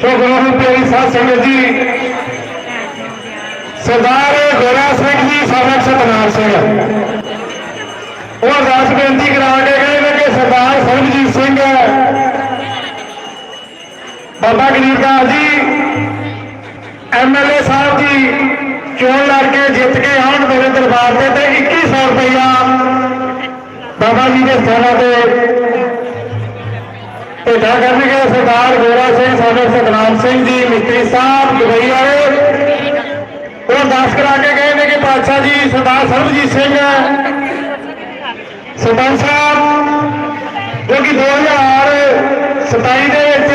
ਸੋ ਗੁਰੂ ਪਿਆਰੀ ਸਾਧ ਸੰਗਤ ਜੀ। ਸਰਦਾਰ ਗੋਰਾ ਸਿੰਘ ਜੀ ਸਾਬਕ ਸਤਨਾਮ ਸਿੰਘ। ਉਹ ਅਰਦਾਸ ਬੇਨਤੀ ਕਰਾ ਕੇ ਗਏ ਨੇ ਕਿ ਸਰਦਾਰ ਸਰਬਜੀਤ ਸਿੰਘ, ਬਾਬਾ ਗਰੀਬਦਾਸ ਜੀ ਐਮਐਲਏ ਸਾਹਿਬ ਜੀ, ਚੋਣ ਲੜ ਕੇ ਜਿੱਤ ਕੇ ਆਉਣ ਮੇਰੇ ਦਰਬਾਰ ਤੇ ਤੇ 2100 ਰੁਪਇਆ ਬਾਬਾ ਜੀ ਦੇ ਸਥਾਨਾਂ ਤੇ ਭੇਟਾ ਕਰਨਗੇ ਸਰਦਾਰ ਗੋਰਾ ਸਿੰਘ, ਸਾਡੇ ਸਤਨਾਮ ਸਿੰਘ ਜੀ, ਮਿਸਤਰੀ ਸਾਹਿਬ, ਦੁਬਈ ਵਾਲੇ। ਉਹ ਅਰਦਾਸ ਕਰਾ ਕੇ ਗਏ ਨੇ ਕਿ ਪਾਤਸ਼ਾਹ ਜੀ, ਸਰਦਾਰ ਸਰਬਜੀਤ ਸਿੰਘ, ਸਰਪੰਚ ਸਾਹਿਬ, ਜੋ ਕਿ 2027 ਦੇ ਵਿੱਚ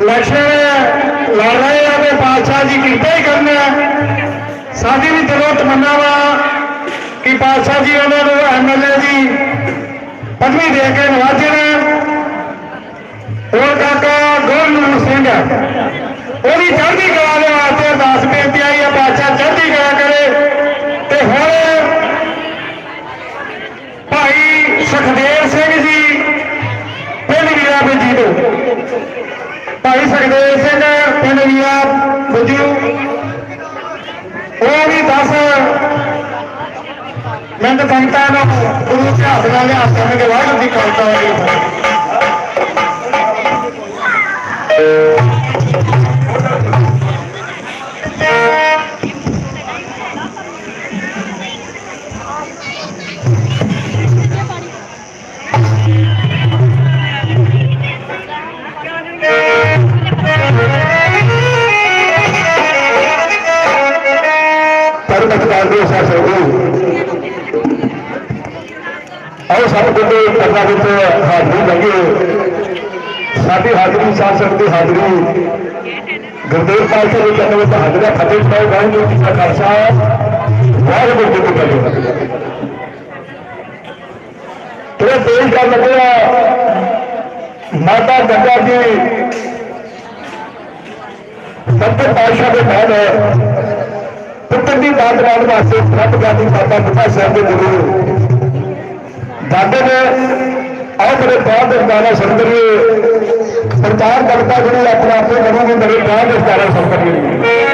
ਇਲੈਕਸ਼ਨ ਲੜ ਰਹੇ ਆ ਤੇ ਪਾਤਸ਼ਾਹ ਜੀ ਕਿਰਪਾ ਹੀ ਕਰਨਾ ਸਾਡੀ ਵੀ ਦਿਲੋਂ ਤਮੰਨਾ ਵਾ। ਕਿ ਪਾਤਸ਼ਾਹ ਜੀ ਉਹਨਾਂ ਨੂੰ ਐਮਐਲਏ ਦੀ ਪਦਵੀ ਦੇ ਕੇ ਨਵਾਜਣ ਹੋਰ ਕਾਕਾ ਗੁਰਨੂਰ ਸਿੰਘ, ਉਹਦੀ ਚੜ੍ਹਦੀ ਕਲਾ ਦੇ ਵਾਸਤੇ ਅਰਦਾਸ ਬੇਨਤੀ ਆਈ ਹੈ, ਪਾਤਸ਼ਾਹ ਚੜ੍ਹਦੀ ਕਲਾ ਕਰੇ। ਤੇ ਹੁਣ ਭਾਈ ਸੁਖਦੇਵ ਸਿੰਘ ਜੀ, ਪਿੰਡ ਵੀਰਾ ਬਿੱਜੀ ਤੋਂ। ਭਾਈ ਸੁਖਦੇਵ ਸਿੰਘ, ਪਿੰਡ ਵੀਰਾ ਬਿੱਜੂ ਉਹ ਵੀ 10 ਮਿੰਟ ਸੰਗਤਾਂ ਨੂੰ ਗੁਰੂ ਦੇ ਹੱਥ ਨਾਲ ਲਿਆ ਕੇ ਵਾਹਿਗੁਰੂ ਦੀ ਖਾਲਸਾ ਵਾਹਿਗੁਰੂ ਆਓ ਸਭ ਬੰਦੇ ਕਰਨਾ ਵਿੱਚ ਹਾਜ਼ਰੀ ਲੱਗੇ ਸਾਡੀ ਹਾਜ਼ਰੀ ਸਾਸਰ ਦੀ ਹਾਜ਼ਰੀ। ਗੁਰਦੇਵ ਪਾਤਸ਼ਾਹ ਦੇ ਚਰਨ ਵਿੱਚ ਹਾਜ਼ਰਾ ਫਤਿਹ ਸਾਹਿਬ ਵਾਹਿਗੁਰੂ ਜੀ ਕਾ ਖਾਲਸਾ ਵਾਹਿਗੁਰੂ ਜੀ ਕੀ ਫਤਿਹ ਤੇਰੇ ਦੇਸ਼ ਦਾ ਲੱਗਿਆ ਮਾਤਾ ਗੰਗਾ ਜੀ ਸੱਤੇ ਪਾਤਸ਼ਾਹ ਦੇ ਬਾਅਦ ਪੁੱਤਰ ਦੀ ਦਾਤ ਲੈਣ ਵਾਸਤੇ ਰੱਬ ਗਾਦੀ ਬਾਬਾ ਬੁੱਢਾ ਸਾਹਿਬ ਦੇ ਗੁਰੂ। ਦਾਦੇ ਨੇ ਆਓ ਮੇਰੇ ਬਾਦ ਦੇ ਦਾਣਾ ਸੰਦਰੀ ਪ੍ਰਚਾਰ ਕਰਤਾ ਜਿਹੜੀ ਆਪਣਾ ਆਪਣੇ ਗੁਰੂ ਮੇਰੇ ਬਾਦ ਦੇ ਦਾਣਾ ਸੰਦਰੀ